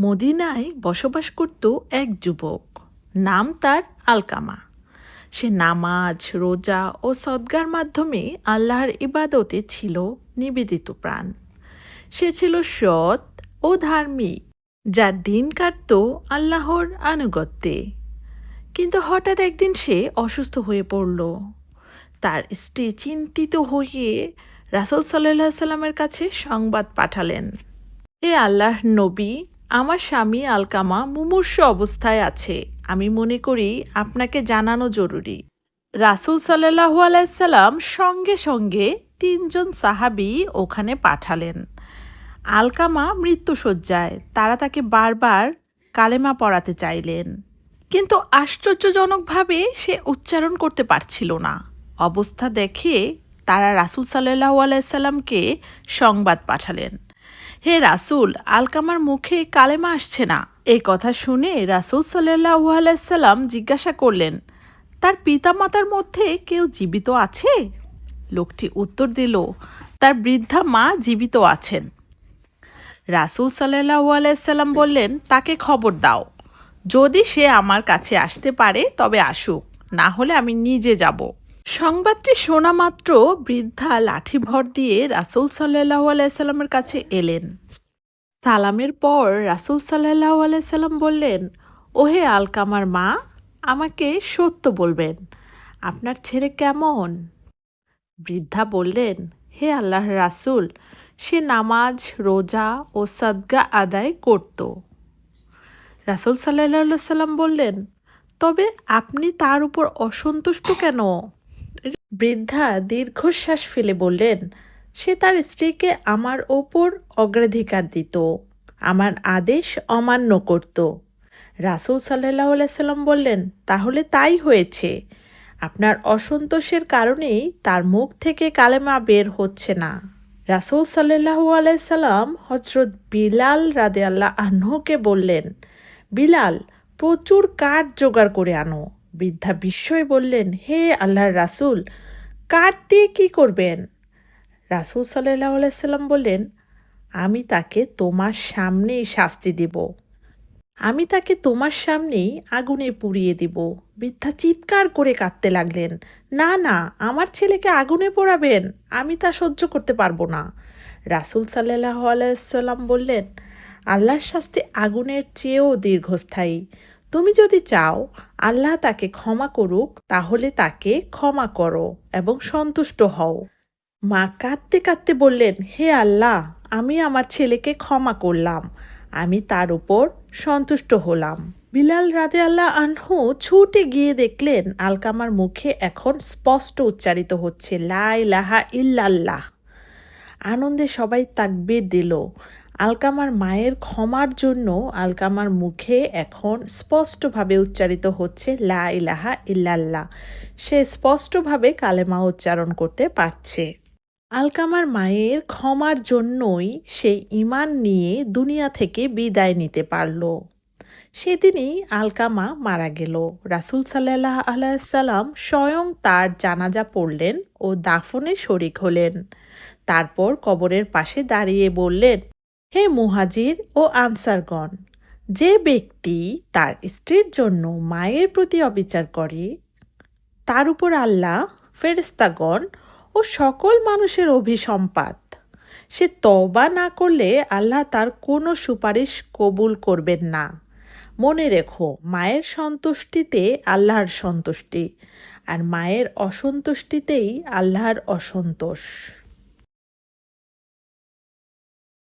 মদিনায় বসবাস করত এক যুবক। নাম তার আলকামা। সে নামাজ, রোজা ও সদ্গার মাধ্যমে আল্লাহর ইবাদতে ছিল নিবেদিত প্রাণ। সে ছিল সৎ ও ধার্মিক, যার দিন কাটত আল্লাহর আনুগত্যে। কিন্তু হঠাৎ একদিন সে অসুস্থ হয়ে পড়ল। তার স্ত্রী চিন্তিত হয়ে রাসুল সাল্লাহ সাল্লামের কাছে সংবাদ পাঠালেন। এ আল্লাহ নবী আমার স্বামী আলকামা মুমূর্ষ অবস্থায় আছে। আমি মনে করি আপনাকে জানানো জরুরি। রাসুল সাল্লাহু আলাইসাল্লাম সঙ্গে সঙ্গে তিনজন সাহাবি ওখানে পাঠালেন। আলকামা মৃত্যুসজ্জায় তারা তাকে বারবার কালেমা পড়াতে চাইলেন। কিন্তু আশ্চর্যজনকভাবে সে উচ্চারণ করতে পারছিল না। অবস্থা দেখে তারা রাসুল সাল্লাহ আলাইসাল্লামকে সংবাদ পাঠালেন। হে রাসুল, আলকামার মুখে কালেমা আসছে না। এই কথা শুনে রাসুল সাল্লাহু আলাইসাল্লাম জিজ্ঞাসা করলেন, তার পিতামাতার মধ্যে কেউ জীবিত আছে? লোকটি উত্তর দিল, তার বৃদ্ধা মা জীবিত আছেন। রাসুল সাল্লাহু আলাইসাল্লাম বললেন, তাকে খবর দাও। যদি সে আমার কাছে আসতে পারে, তবে আসুক, না হলে আমি নিজে যাব। সংবাদটি শোনা মাত্র বৃদ্ধা লাঠি ভর দিয়ে রাসুল সাল্লাহ আলাইসাল্লামের কাছে এলেন। সালামের পর রাসুল সাল্লাহ আলাইসাল্লাম বললেন, ওহে আলকামার মা, আমাকে সত্য বলবেন, আপনার ছেলে কেমন? বৃদ্ধা বললেন, হে আল্লাহ রাসুল, সে নামাজ, রোজা ও সদ্গা আদায় করত। রাসুল সাল্লাহ সাল্লাম বললেন, তবে আপনি তার উপর অসন্তুষ্ট কেন? বৃদ্ধা দীর্ঘশ্বাস ফেলে বললেন, সে তার স্ত্রীকে আমার ওপর অগ্রাধিকার দিত, আমার আদেশ অমান্য করত। রাসুল সাল্লাহ সাল্লাম বললেন, তাহলে তাই হয়েছে। আপনার অসন্তোষের কারণেই তার মুখ থেকে কালেমা বের হচ্ছে না। রাসুল সাল্লাহু আলাইসাল্লাম হজরত বিলাল রাদে আল্লাহ আহ্নকে বললেন, বিলাল, প্রচুর কাঠ জোগাড় করে আনো। বৃদ্ধা বিস্ময় বললেন, হে আল্লাহর রাসুল কাঠ দিয়ে কী করবেন? রাসুল সাল্লাহ আলাইসাল্লাম বললেন, আমি তাকে তোমার সামনেই শাস্তি দিব। আমি তাকে তোমার সামনেই আগুনে পুড়িয়ে দিব। বৃদ্ধা চিৎকার করে কাঁদতে লাগলেন, না না, আমার ছেলেকে আগুনে পোড়াবেন, আমি তা সহ্য করতে পারব না। রাসুল সাল্লাহ আলাইসাল্লাম বললেন, আল্লাহর শাস্তি আগুনের চেয়েও দীর্ঘস্থায়ী। তুমি যদি চাও, আল্লাহ তাকে ক্ষমা করুক, তাহলে তাকে ক্ষমা করো এবং সন্তুষ্ট হও। মা কাঁদতে কাঁদতে বললেন, হে আল্লাহ, আমি আমার ছেলেকে ক্ষমা করলাম। আমি তার উপর সন্তুষ্ট হলাম। বিলাল রাদে আল্লাহ আনহু ছুটে গিয়ে দেখলেন, আলকামার মুখে এখন স্পষ্ট উচ্চারিত হচ্ছে লাই লাহা ইল্লাল্লাহ। আনন্দে সবাই তাকবির দিল। আলকামার মায়ের ক্ষমার জন্য আলকামার মুখে এখন স্পষ্টভাবে উচ্চারিত হচ্ছে লা ইলাহা ইল্লাল্লাহ। সে স্পষ্টভাবে কালেমা উচ্চারণ করতে পারছে। আলকামার মায়ের ক্ষমার জন্যই সে ইমান নিয়ে দুনিয়া থেকে বিদায় নিতে পারল। সেদিনই আলকামা মারা গেল। রাসুল সাল্লাহ আলাইসাল্লাম স্বয়ং তার জানাজা পড়লেন ও দাফনে শরিক হলেন। তারপর কবরের পাশে দাঁড়িয়ে বললেন হে মুহাজির ও আনসারগণ, যে ব্যক্তি তার স্ত্রীর জন্য মায়ের প্রতি অবিচার করে, তার উপর আল্লাহ ফেরেস্তাগণ ও সকল মানুষের অভিসম্পাত। সে তবা না করলে আল্লাহ তার কোনো সুপারিশ কবুল করবেন না। মনে রেখো, মায়ের সন্তুষ্টিতে আল্লাহর সন্তুষ্টি, আর মায়ের অসন্তুষ্টিতেই আল্লাহর অসন্তোষ।